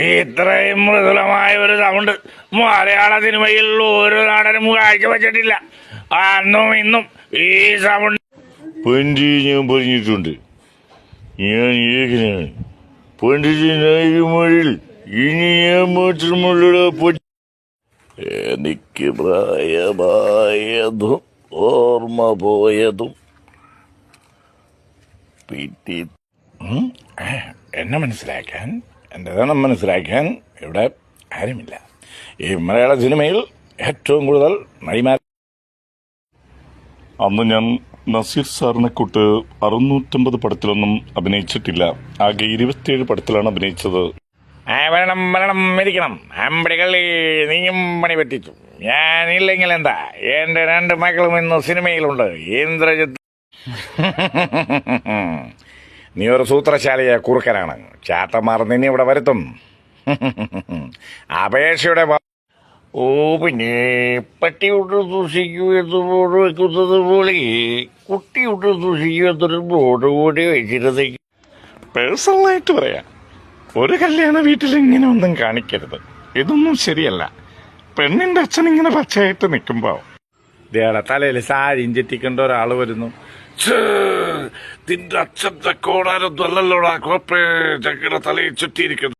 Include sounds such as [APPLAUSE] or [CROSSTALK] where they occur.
ഇത്രയും മൃദുലമായ ഒരു സൗണ്ട് മലയാള സിനിമയിൽ ഒരു നടനും കാഴ്ചവെച്ചിട്ടില്ല അന്നും ഇന്നും ഈ സൗണ്ട് പണ്ട് ഞാൻ പറഞ്ഞിട്ടുണ്ട് ഞാൻ ഏകനാണ്. പണ്ഡിതനായിരുമഴിൽ ഇനി ഞാൻ മാത്രമുള്ള എനിക്ക് പ്രായമായതും ഓർമ്മ പോയതും പിറ്റി എന്നെ മനസ്സിലാക്കാൻ എന്റെ ഗണം മനസ്സിലാക്കാൻ ഇവിടെ ആരുമില്ല. ഈ മലയാള സിനിമയിൽ ഏറ്റവും കൂടുതൽ നടിമാർ അന്ന് ഞാൻ നസീർ സാറിനെ കൂട്ട് അറുന്നൂറ്റമ്പത് പടത്തിലൊന്നും അഭിനയിച്ചിട്ടില്ല. ആകെ ഇരുപത്തിയേഴ് പടത്തിലാണ് അഭിനയിച്ചത്. വരണം വരണം ഇരിക്കണം. അമ്പടികളി നീയും പണി പറ്റിച്ചു. ഞാനില്ലെങ്കിൽ എന്താ? എന്റെ രണ്ട് മക്കളും ഇന്ന് സിനിമയിലുണ്ട്. ഇന്ദ്രജിത്ത് [LAUGHS] നീ ഒരു സൂത്രശാലയ കുറുക്കനാണ്. ചാത്തമാർ നിന്നെ ഇവിടെ വരുത്തും. അപേക്ഷയുടെ ഓ പിന്നെ പട്ടിയുട്ട് സൂക്ഷിക്കൂ എന്ന് ബോർഡ് വെക്കുന്നത് പോലെ കുട്ടിയുട്ട് സൂക്ഷിക്കൂ എന്നൊരു ബോർഡ് കൂടി വെച്ചിരുന്നേ പേഴ്സണലായിട്ട് പറയാം. ഒരു കല്യാണ വീട്ടിൽ ഇങ്ങനെ ഒന്നും കാണിക്കരുത്. ഇതൊന്നും ശരിയല്ല. പെണ്ണിന്റെ അച്ഛൻ ഇങ്ങനെ പച്ചയായിട്ട് നിൽക്കുമ്പോ ദേടാ തലയിൽ സാരിയും ചുറ്റിക്കേണ്ട ഒരാൾ വരുന്നു. നിന്റെ അച്ഛന്റെ കോടാരൊന്നും അല്ലല്ലോടാ കോപ്പേ ഞങ്ങളുടെ തലയിൽ ചുറ്റിയിരിക്കുന്നു.